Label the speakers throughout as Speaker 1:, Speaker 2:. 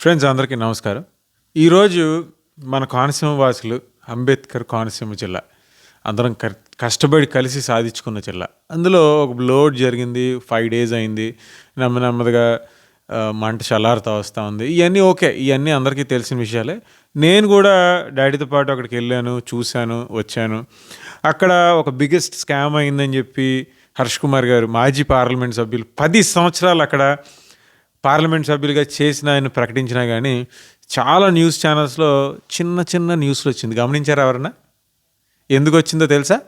Speaker 1: Friends అందరికీ నమస్కారం. ఈరోజు మన కోనసీమ వాసులు అంబేద్కర్ కోనసీమ జిల్లా అందరం క- కష్టపడి కలిసి సాధించుకున్న జిల్లా. అందులో ఒక లోడ్ జరిగింది ఫైవ్ డేస్ అయింది. నెమ్మ నెమ్మదిగా మంట చల్లారుతా వస్తూ ఉంది. ఇవన్నీ ఓకే ఇవన్నీ అందరికీ తెలిసిన విషయాలే. నేను కూడా డాడీతో పాటు అక్కడికి వెళ్ళాను చూశాను వచ్చాను. అక్కడ ఒక బిగ్గెస్ట్ స్కామ్ అయిందని చెప్పి హర్ష్ కుమార్ గారు మాజీ పార్లమెంట్ సభ్యులు పది సంవత్సరాలు అక్కడ పార్లమెంట్ సభ్యులుగా చేసిన ఆయన ప్రకటించినా కానీ చాలా న్యూస్ ఛానల్స్లో చిన్న చిన్న న్యూస్లు వచ్చింది. గమనించారా ఎవరన్నా? ఎందుకు వచ్చిందో తెలుసా?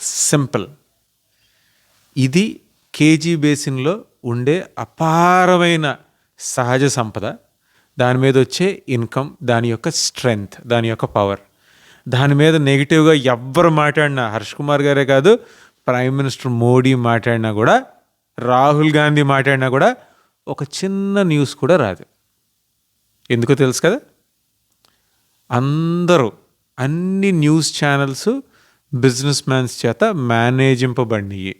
Speaker 1: సింపుల్. ఇది కేజీ బేసిన్లో ఉండే అపారమైన సహజ సంపద. దాని మీద వచ్చే ఇన్కమ్ దాని యొక్క స్ట్రెంగ్త్ దాని యొక్క పవర్. దాని మీద నెగిటివ్గా ఎవ్వరు మాట్లాడినా హర్ష్ కుమార్ గారే కాదు ప్రైమ్ మినిస్టర్ మోడీ మాట్లాడినా కూడా రాహుల్ గాంధీ మాట్లాడినా కూడా ఒక చిన్న న్యూస్ కూడా రాదు. ఎందుకో తెలుసు కదా? అందరూ అన్ని న్యూస్ ఛానల్స్ బిజినెస్ మ్యాన్స్ చేత మేనేజింపబడినవి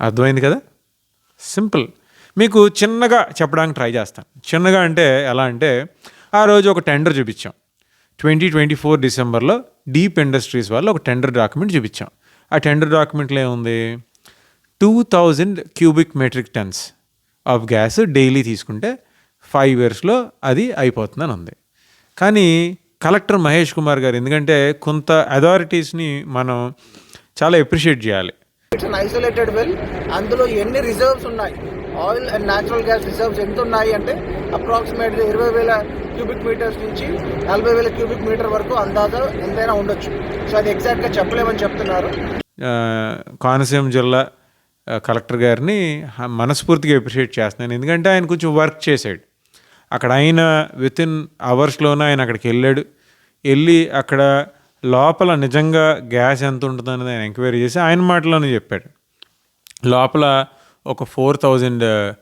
Speaker 1: అర్థమైంది కదా? సింపుల్. మీకు చిన్నగా చెప్పడానికి ట్రై చేస్తాను. చిన్నగా అంటే ఎలా అంటే ఆ రోజు ఒక టెండర్ చూపించాం. ట్వంటీ ట్వంటీ ఫోర్ డిసెంబర్లో డీప్ ఇండస్ట్రీస్ వాళ్ళు ఒక టెండర్ డాక్యుమెంట్ చూపించాం. ఆ టెండర్ డాక్యుమెంట్లో ఏముంది? Two thousand cubic metric tons. Of gas daily తీసుకుంటే ఫైవ్ ఇయర్స్లో అది అయిపోతుందని ఉంది కానీ కలెక్టర్ మహేష్ కుమార్ గారు ఎందుకంటే కొంత అథారిటీస్ని మనం చాలా ఎప్రిషియేట్ చేయాలి.
Speaker 2: ఇట్స్ అన్ ఐసోలేటెడ్ వెల్ అందులో ఎన్ని రిజర్వ్స్ ఉన్నాయి? Oil and natural gas reserves ఎంత ఉన్నాయి అంటే అప్రాక్సిమేట్గా ఇరవై వేల క్యూబిక్ మీటర్స్ నుంచి నలభై వేల క్యూబిక్ మీటర్ వరకు అందాజా ఎంతైనా ఉండొచ్చు. సో అది ఎగ్జాక్ట్గా చెప్పలేమని చెప్తున్నారు.
Speaker 1: కోనసీమ జిల్లా కలెక్టర్ గారిని మనస్ఫూర్తిగా అప్రిషియేట్ చేస్తున్నాను. ఎందుకంటే ఆయన కొంచెం వర్క్ చేశాడు. అక్కడ ఆయన విత్ ఇన్ అవర్స్లోనే ఆయన అక్కడికి వెళ్ళాడు. వెళ్ళి అక్కడ లోపల నిజంగా గ్యాస్ ఎంత ఉంటుందనేది ఆయన ఎంక్వైరీ చేసి ఆయన మాటలోనే చెప్పాడు. లోపల ఒక four thousand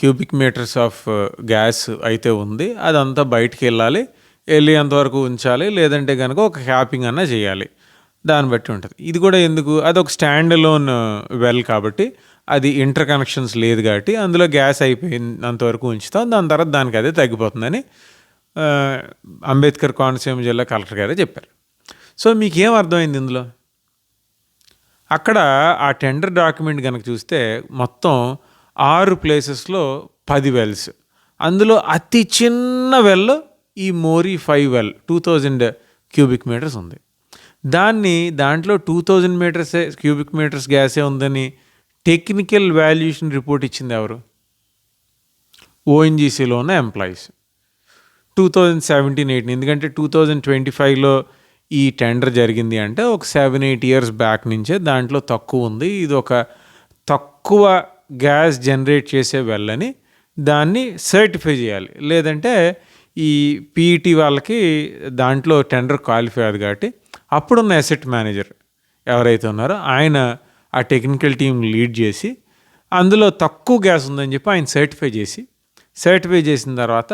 Speaker 1: cubic metres of gas అయితే ఉంది. అదంతా బయటికి వెళ్ళాలి. వెళ్ళి అంతవరకు ఉంచాలి? లేదంటే కనుక ఒక హ్యాపింగ్ అన్నా చేయాలి. దాన్ని బట్టి ఉంటుంది. ఇది కూడా ఎందుకు? అది ఒక స్టాండ్ లోన్ వెల్ కాబట్టి అది ఇంటర్ కనెక్షన్స్ లేదు కాబట్టి అందులో గ్యాస్ అయిపోయినంతవరకు ఉంచుతాం. దాని తర్వాత దానికి అదే తగ్గిపోతుందని అంబేద్కర్ కోనసీమ జిల్లా కలెక్టర్ గారే చెప్పారు. సో మీకు ఏం అర్థమైంది ఇందులో? అక్కడ ఆ టెండర్ డాక్యుమెంట్ కనుక చూస్తే మొత్తం ఆరు ప్లేసెస్లో పది వెల్స్ అందులో అతి చిన్న వెల్ ఈ mori five well two thousand cubic metres ఉంది. దాన్ని దాంట్లో టూ థౌజండ్ మీటర్సే క్యూబిక్ మీటర్స్ గ్యాసే ఉందని టెక్నికల్ వాల్యుయేషన్ రిపోర్ట్ ఇచ్చింది ఎవరు? ఓఎన్జీసీలో ఉన్న employees two thousand seventeen eighteen ఎందుకంటే టూ థౌజండ్ ట్వంటీ ఫైవ్లో ఈ టెండర్ జరిగింది అంటే ఒక సెవెన్ ఎయిట్ ఇయర్స్ బ్యాక్ నుంచే దాంట్లో తక్కువ ఉంది. ఇది ఒక తక్కువ గ్యాస్ జనరేట్ చేసే వెళ్ళని దాన్ని సర్టిఫై చేయాలి. లేదంటే ఈ పీఈటీ వాళ్ళకి దాంట్లో టెండర్ క్వాలిఫై అవ్వదు కాబట్టి అప్పుడున్న అసెట్ మేనేజర్ ఎవరైతే ఉన్నారో ఆయన ఆ టెక్నికల్ టీం లీడ్ చేసి అందులో తక్కువ గ్యాస్ ఉందని చెప్పి ఆయన సర్టిఫై చేసి సర్టిఫై చేసిన తర్వాత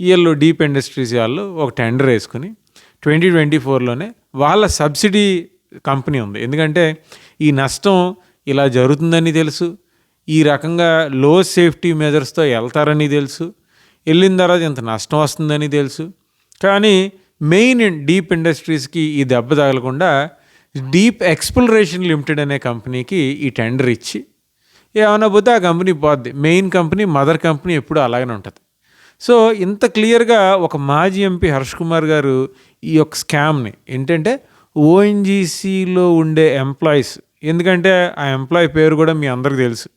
Speaker 1: వీళ్ళు డీప్ ఇండస్ట్రీస్ వాళ్ళు ఒక టెండర్ వేసుకుని ట్వంటీ ట్వంటీ ఫోర్లోనే వాళ్ళ సబ్సిడీ కంపెనీ ఉంది. ఎందుకంటే ఈ నష్టం ఇలా జరుగుతుందని తెలుసు. ఈ రకంగా లో సేఫ్టీ మెజర్స్తో వెళ్తారని తెలుసు. వెళ్ళిన తర్వాత ఇంత నష్టం వస్తుందని తెలుసు. కానీ మెయిన్ డీప్ ఇండస్ట్రీస్కి ఈ దెబ్బ తగలకుండా డీప్ ఎక్స్ప్లోరేషన్ లిమిటెడ్ అనే కంపెనీకి ఈ టెండర్ ఇచ్చి ఏమైనా పోతే ఆ కంపెనీ పోద్ది. మెయిన్ కంపెనీ మదర్ కంపెనీ ఎప్పుడు అలాగనే ఉంటుంది. సో ఇంత క్లియర్గా ఒక మాజీ ఎంపీ హర్ష్ కుమార్ గారు ఈ యొక్క స్కామ్ని ఏంటంటే ఓఎన్జీసీలో ఉండే ఎంప్లాయీస్ ఎందుకంటే ఆ ఎంప్లాయీ పేరు కూడా మీ అందరికి తెలుసు.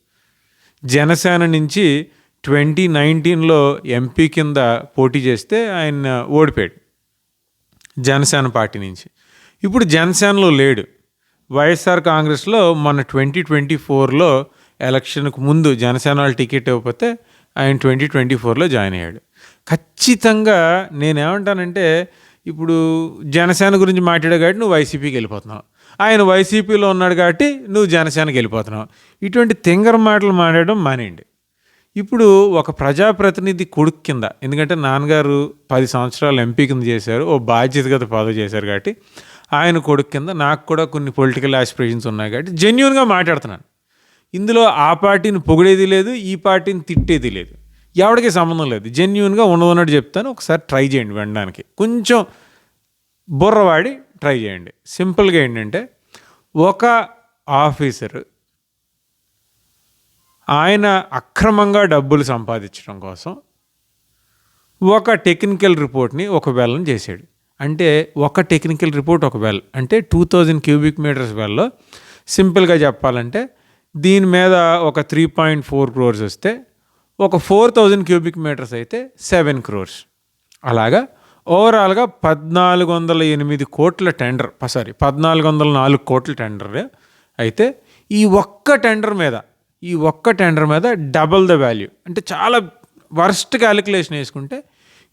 Speaker 1: జనసేన నుంచి ట్వంటీ నైన్టీన్లో ఎంపీ కింద పోటీ చేస్తే ఆయన ఓడిపోయాడు. జనసేన పార్టీ నుంచి. ఇప్పుడు జనసేనలో లేడు. వైఎస్ఆర్ కాంగ్రెస్లో మన ట్వంటీ ట్వంటీ ఫోర్లో ఎలక్షన్కు ముందు జనసేన వాళ్ళు టికెట్ ఇవ్వకపోతే ఆయన ట్వంటీ ట్వంటీ ఫోర్లో జాయిన్ అయ్యాడు. ఖచ్చితంగా నేనేమంటానంటే ఇప్పుడు జనసేన గురించి మాట్లాడే కాబట్టి నువ్వు వైసీపీకి వెళ్ళిపోతున్నావు. ఆయన వైసీపీలో ఉన్నాడు కాబట్టి నువ్వు జనసేనకి వెళ్ళిపోతున్నావు. ఇటువంటి తింగర మాటలు మాట్లాడడం మానేయండి. ఇప్పుడు ఒక ప్రజాప్రతినిధి కొడుకు కింద ఎందుకంటే నాన్నగారు పది సంవత్సరాలు ఎంపీ కింద చేశారు ఓ బాధ్యతగత పదవి చేశారు కాబట్టి ఆయన కొడుకు కింద నాకు కూడా కొన్ని పొలిటికల్ ఆస్పిరేషన్స్ ఉన్నాయి కాబట్టి జెన్యున్గా మాట్లాడుతున్నాను. ఇందులో ఆ పార్టీని పొగిడేది లేదు ఈ పార్టీని తిట్టేది లేదు. ఎవరికి సంబంధం లేదు. జెన్యున్గా ఉన్నదన్నట్టు చెప్తాను. ఒకసారి ట్రై చేయండి వినడానికి. కొంచెం బుర్రవాడి ట్రై చేయండి. సింపుల్గా ఏంటంటే ఒక ఆఫీసర్ ఆయన అక్రమంగా డబ్బులు సంపాదించడం కోసం ఒక టెక్నికల్ రిపోర్ట్ని ఒక వెల్ని చేశాడు. అంటే ఒక టెక్నికల్ రిపోర్ట్ ఒక వెల్. అంటే టూ థౌజండ్ క్యూబిక్ మీటర్స్ వెల్లో. సింపుల్గా చెప్పాలంటే దీని మీద ఒక త్రీ పాయింట్ ఫోర్ క్రోర్స్ వస్తే ఒక ఫోర్ థౌజండ్ క్యూబిక్ మీటర్స్ అయితే సెవెన్ క్రోర్స్. అలాగా ఓవరాల్గా పద్నాలుగు వందల ఎనిమిది కోట్ల టెండర్ సారీ పద్నాలుగు వందల నాలుగు కోట్ల టెండర్ అయితే ఈ ఒక్క టెండర్ మీద ఈ ఒక్క టెండర్ మీద డబల్ ద వాల్యూ. అంటే చాలా వర్స్ట్ క్యాలిక్యులేషన్ వేసుకుంటే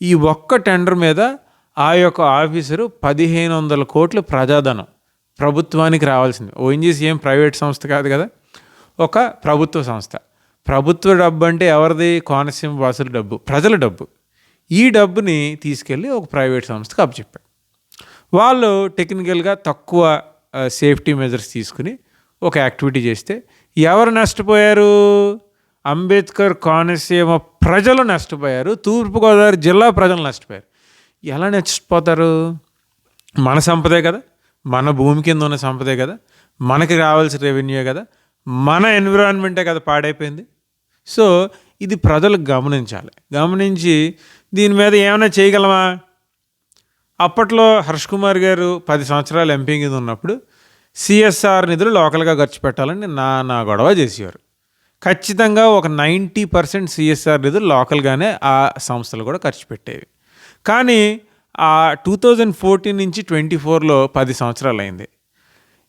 Speaker 1: ఈ ఒక్క టెండర్ మీద ఆ యొక్క ఆఫీసరు పదిహేను వందల కోట్లు ప్రజాధనం ప్రభుత్వానికి రావాల్సింది. ఓఎన్జీసీ ఏం ప్రైవేట్ సంస్థ కాదు కదా. ఒక ప్రభుత్వ సంస్థ. ప్రభుత్వ డబ్బు అంటే ఎవరిది? కోనసీమ వాసుల డబ్బు ప్రజల డబ్బు. ఈ డబ్బుని తీసుకెళ్ళి ఒక ప్రైవేట్ సంస్థకు అప్పచెప్పాడు. వాళ్ళు టెక్నికల్గా తక్కువ సేఫ్టీ మెజర్స్ తీసుకుని ఒక యాక్టివిటీ చేస్తే ఎవరు నష్టపోయారు? అంబేద్కర్ కోనసీమ ప్రజలు నష్టపోయారు. తూర్పుగోదావరి జిల్లా ప్రజలు నష్టపోయారు. ఎలా నష్టపోతారు మన సంపదే కదా. మన భూమి కింద ఉన్న సంపదే కదా. మనకి రావాల్సిన రెవెన్యూ కదా. మన ఎన్విరాన్మెంటే కదా పాడైపోయింది. సో ఇది ప్రజలు గమనించాలి. గమనించి దీని మీద ఏమైనా చేయగలమా? అప్పట్లో హర్ష్ కుమార్ గారు పది సంవత్సరాలు ఎంపీ కింద ఉన్నప్పుడు సిఎస్ఆర్ నిధులు లోకల్గా ఖర్చు పెట్టాలని నా నా గొడవ చేసేవారు. ఖచ్చితంగా ఒక నైంటీ పర్సెంట్ సిఎస్ఆర్ నిధులు లోకల్గానే ఆ సంస్థలు కూడా ఖర్చు పెట్టేవి. కానీ ఆ టూ థౌజండ్ ఫోర్టీన్ నుంచి ట్వంటీ ఫోర్లో పది సంవత్సరాలు అయింది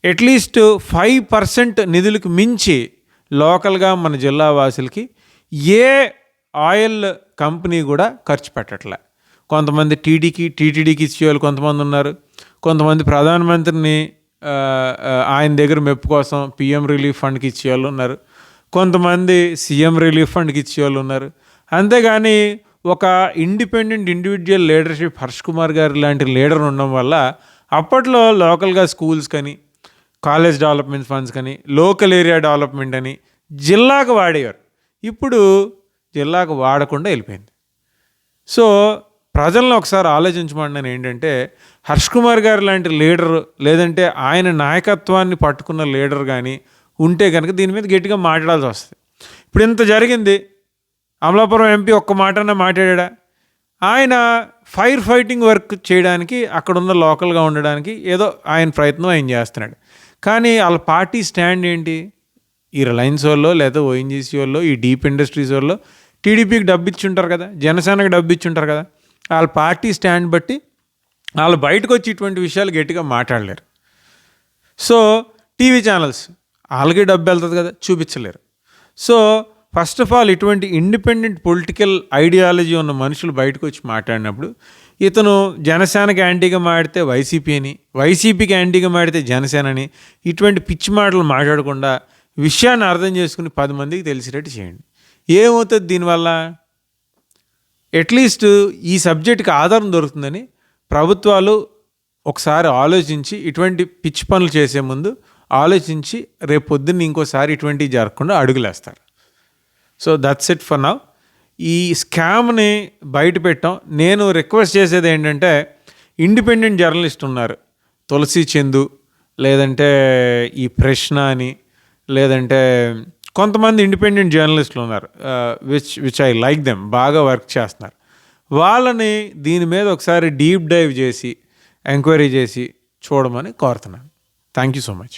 Speaker 1: అట్లీస్ట్ ఫైవ్ పర్సెంట్ నిధులకు మించి లోకల్గా మన జిల్లా వాసులకి ఏ ఆయిల్ కంపెనీ కూడా ఖర్చు పెట్టట్లే. కొంతమంది టీడీకి టీటీడీకి ఇచ్చేవాళ్ళు కొంతమంది ఉన్నారు. కొంతమంది ప్రధానమంత్రిని ఆయన దగ్గర మెప్పు కోసం పిఎం రిలీఫ్ ఫండ్కి ఇచ్చేవాళ్ళు ఉన్నారు. కొంతమంది సీఎం రిలీఫ్ ఫండ్కి ఇచ్చేవాళ్ళు ఉన్నారు. అంతేగాని ఒక independent individual leadership Harsh Kumar గారు లాంటి లీడర్ ఉండడం వల్ల అప్పట్లో లోకల్గా స్కూల్స్ కానీ కాలేజ్ డెవలప్మెంట్ ఫండ్స్ కానీ లోకల్ ఏరియా డెవలప్మెంట్ అని జిల్లాకు వాడేవారు. ఇప్పుడు జిల్లాకు వాడకుండా వెళ్ళిపోయింది. సో ప్రజలను ఒకసారి ఆలోచించమని నేను ఏంటంటే హర్ష్ కుమార్ గారు లాంటి లీడర్ లేదంటే ఆయన నాయకత్వాన్ని పట్టుకున్న లీడర్ కానీ ఉంటే కనుక దీని మీద గట్టిగా మాట్లాడాల్సి వస్తుంది. ఇప్పుడు ఇంత జరిగింది అమలాపురం ఎంపీ ఒక్క మాటన్నా మాట్లాడా? ఆయన ఫైర్ ఫైటింగ్ వర్క్ చేయడానికి అక్కడ ఉన్న లోకల్గా ఉండడానికి ఏదో ఆయన ప్రయత్నం ఆయన చేస్తున్నాడు. కానీ వాళ్ళ పార్టీ స్టాండ్ ఏంటి? ఈ రిలయన్స్ వాళ్ళు లేదా ఓఎన్జీసీ వాళ్ళు ఈ డీప్ ఇండస్ట్రీస్ వాళ్ళు టీడీపీకి డబ్బు ఇచ్చి ఉంటారు కదా జనసేనకి డబ్బు ఇచ్చి ఉంటారు కదా. వాళ్ళ పార్టీ స్టాండ్ బట్టి వాళ్ళు బయటకు వచ్చి ఇటువంటి విషయాలు గట్టిగా మాట్లాడలేరు. సో టీవీ ఛానల్స్ వాళ్ళకి డబ్బు వెళ్తుంది కదా చూపించలేరు. సో ఫస్ట్ ఆఫ్ ఆల్ ఇటువంటి ఇండిపెండెంట్ పొలిటికల్ ఐడియాలజీ ఉన్న మనుషులు బయటకు వచ్చి మాట్లాడినప్పుడు ఇతను జనసేనకి యాంటీగా మాడితే వైసీపీ అని వైసీపీకి యాంటీగా మాడితే జనసేన అని ఇటువంటి పిచ్చి మాటలు మాట్లాడకుండా విషయాన్ని అర్థం చేసుకుని పది మందికి తెలిసేటట్టు చేయండి. ఏమవుతుంది దీనివల్ల? అట్లీస్ట్ ఈ సబ్జెక్టుకి ఆధారం దొరుకుతుందని ప్రభుత్వాలు ఒకసారి ఆలోచించి ఇటువంటి పిచ్చి పనులు చేసే ముందు ఆలోచించి రేపు పొద్దున్న ఇంకోసారి ఇటువంటివి జరగకుండా అడుగులేస్తారు. So that's it for now ఈ స్కామ్ని బయట పెట్టాం. నేను రిక్వెస్ట్ చేసేది ఏంటంటే ఇండిపెండెంట్ జర్నలిస్ట్ ఉన్నారు. తులసి చందు లేదంటే ఈ ప్రశ్న అని లేదంటే కొంతమంది ఇండిపెండెంట్ జర్నలిస్టులు ఉన్నారు which which I like them బాగా వర్క్ చేస్తున్నారు. వాళ్ళని దీని మీద ఒకసారి డీప్ డైవ్ చేసి ఎంక్వైరీ చేసి చూడమని కోరుతున్నాను. Thank you so much